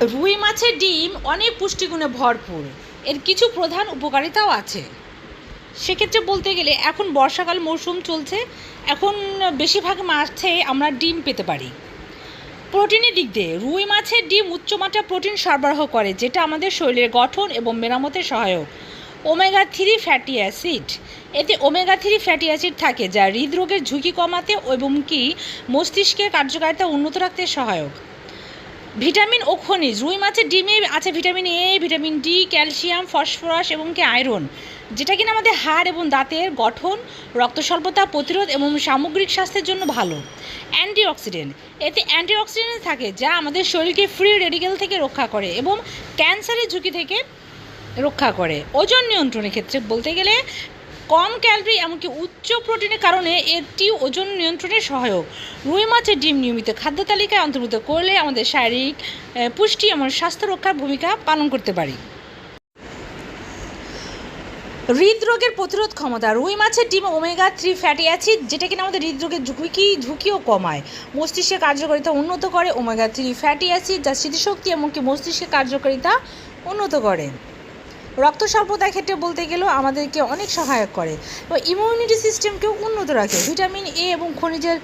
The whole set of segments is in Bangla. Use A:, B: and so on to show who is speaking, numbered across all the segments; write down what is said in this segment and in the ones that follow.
A: রুই মাছের ডিম অনেক পুষ্টিগুণে ভরপুর। এর কিছু প্রধান উপকারিতাও আছে। সেক্ষেত্রে বলতে গেলে এখন বর্ষাকাল মৌসুম চলছে, এখন বেশিরভাগ মাছে আমরা ডিম পেতে পারি। প্রোটিনের দিক দিয়ে, রুই মাছের ডিম উচ্চমাত্রা প্রোটিন সরবরাহ করে, যেটা আমাদের শরীরের গঠন এবং মেরামতের সহায়ক। Omega three fatty acid. এতে ওমেগা থ্রি ফ্যাটি অ্যাসিড থাকে, যা হৃদরোগের ঝুঁকি কমাতে এবং কি মস্তিষ্কের কার্যকারিতা উন্নত রাখতে সহায়ক। ভিটামিন ও খনিজ, রুই মাছের ডিমে আছে vitamin A, vitamin D, calcium, phosphorus এবং কি আয়রন, যেটা কিনা আমাদের হাড় এবং দাঁতের গঠন, রক্ত স্বল্পতা প্রতিরোধ এবং সামগ্রিক স্বাস্থ্যের জন্য ভালো। অ্যান্টিঅক্সিডেন্ট, এতে অ্যান্টিঅক্সিডেন্ট থাকে যা আমাদের শরীরকে ফ্রি রেডিকেল থেকে রক্ষা করে এবং ক্যান্সারের ঝুঁকি থেকে রক্ষা করে। ওজন নিয়ন্ত্রণের ক্ষেত্রে বলতে গেলে কম ক্যালোরি এমনকি উচ্চ প্রোটিনের কারণে এটি ওজন নিয়ন্ত্রণে সহায়ক। রুই মাছের ডিম নিয়মিত খাদ্য তালিকায় অন্তর্ভুক্ত করলে আমাদের শারীরিক পুষ্টি এবং স্বাস্থ্য রক্ষার ভূমিকা পালন করতে পারি। হৃদরোগের প্রতিরোধ ক্ষমতা। রুই মাছের ডিম ওমেগা থ্রি ফ্যাটি অ্যাসিড, যেটা কিনা আমাদের হৃদরোগের ঝুঁকি, ঝুঁকিও কমায়। মস্তিষ্কের কার্যকারিতা উন্নত করে, ওমেগা থ্রি ফ্যাটি অ্যাসিড যা স্মৃতিশক্তি এমনকি মস্তিষ্কের কার্যকারিতা উন্নত করে। রক্ত স্বল্পতার ক্ষেত্রে বলতে গেলেও আমাদেরকে অনেক সহায়ক করে। এবং ইমিউনিটি সিস্টেমকেও উন্নত রাখে। ভিটামিন এ এবং খনিজের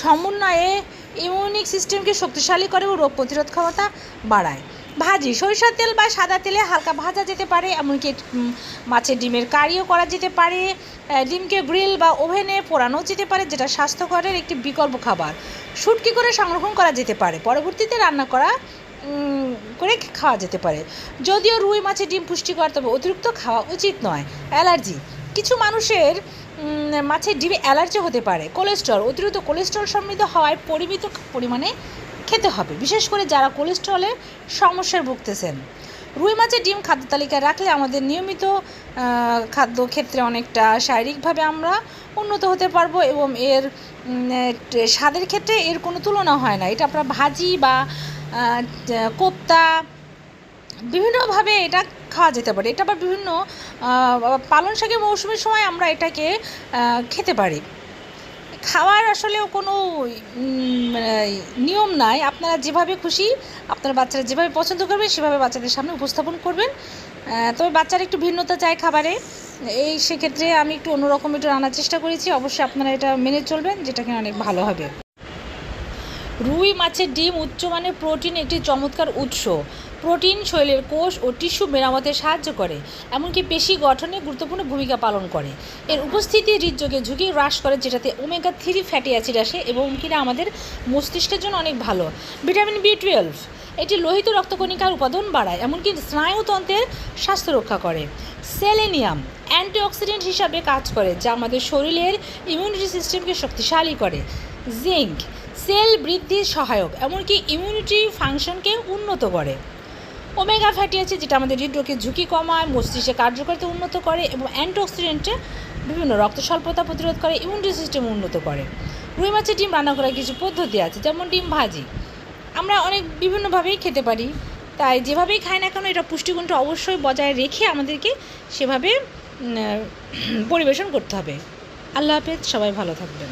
A: সমন্বয়ে ইমিউনিক সিস্টেমকে শক্তিশালী করে এবং রোগ প্রতিরোধ ক্ষমতা বাড়ায়। ভাজি, সরিষার তেল বা সাদা তেলে হালকা ভাজা যেতে পারে, এমনকি মাছের ডিমের কারিও করা যেতে পারে ডিমকে গ্রিল বা ওভেনে পোড়ানো যেতে পারে, যেটা স্বাস্থ্যকরের একটি বিকল্প খাবার। শুটকি করে সংরক্ষণ করা যেতে পারে। পরবর্তীতে রান্না করা করে খাওয়া যেতে পারে। যদিও রুই মাছের ডিম পুষ্টিকর তবে অতিরিক্ত খাওয়া উচিত নয়। অ্যালার্জি। কিছু মানুষের মাছের ডিমে অ্যালার্জি হতে পারে। কোলেস্ট্রল। অতিরিক্ত কোলেস্ট্রল সমৃদ্ধ হওয়ায় পরিমিত পরিমাণে খেতে হবে। বিশেষ করে যারা কোলেস্ট্রলের সমস্যায় ভুগতেছেন। রুই মাছের ডিম খাদ্য তালিকায় রাখলে আমাদের নিয়মিত খাদ্য ক্ষেত্রে অনেকটা শারীরিকভাবে আমরা উন্নত হতে পারব এবং এর স্বাদের ক্ষেত্রে এর কোনো তুলনা হয় না। এটা আমরা ভাজি বা কোপ্তা, বিভিন্নভাবে এটা খাওয়া যেতে পারে। এটা আবার বিভিন্ন পালন শাকের মৌসুমের সময় আমরা এটাকে খেতে পারি। খাওয়ার আসলেও কোনো মানে নিয়ম নাই। আপনারা যেভাবে খুশি, আপনার বাচ্চারা যেভাবে পছন্দ করবে, সেভাবে বাচ্চাদের সামনে উপস্থাপন করবেন। তবে বাচ্চারা একটু ভিন্নতা চায় খাবারে। এই সেক্ষেত্রে আমি একটু অন্যরকম একটু রান্নার চেষ্টা করেছি। অবশ্যই আপনারা এটা মেনে চলবেন, যেটা কিনা অনেক ভালো হবে। রুই মাছের ডিম উচ্চমানের প্রোটিন একটি চমৎকার উৎস। প্রোটিন শরীরের কোষ ও টিস্যু মেরামতে সাহায্য করে, এমনকি পেশি গঠনে গুরুত্বপূর্ণ ভূমিকা পালন করে। এর উপস্থিতি হৃদযোগের ঝুঁকি হ্রাস করে, যেটাতে ওমেগা থ্রি ফ্যাটি অ্যাসিড আসে এবং কিনা আমাদের মস্তিষ্কের জন্য অনেক ভালো। ভিটামিন বি টুয়েলভ এটি লোহিত রক্তকণিকার উৎপাদন বাড়ায়, এমনকি স্নায়ুতন্ত্রের স্বাস্থ্য রক্ষা করে। সেলেনিয়াম অ্যান্টিঅক্সিডেন্ট হিসাবে কাজ করে, যা আমাদের শরীরের ইমিউনিটি সিস্টেমকে শক্তিশালী করে। জিঙ্ক সেল বৃদ্ধির সহায়ক, এমনকি ইমিউনিটি ফাংশনকে উন্নত করে। ওমেগা ফ্যাটি আছে যেটা আমাদের হৃদরোগের ঝুঁকি কমায়, মস্তিষ্কে কার্যকারিতা উন্নত করে এবং অ্যান্টিঅক্সিডেন্টে বিভিন্ন রক্ত স্বল্পতা প্রতিরোধ করে ইমিউনিটি সিস্টেম উন্নত করে। রুই মাছের ডিম রান্না করার কিছু পদ্ধতি আছে, যেমন ডিম ভাজি। আমরা অনেক বিভিন্নভাবেই খেতে পারি, তাই যেভাবেই খাই না কেন, এটা পুষ্টিগুণটা অবশ্যই বজায় রেখে আমাদেরকে সেভাবে পরিবেশন করতে হবে। আল্লাহ হাফেজ, সবাই ভালো থাকবেন।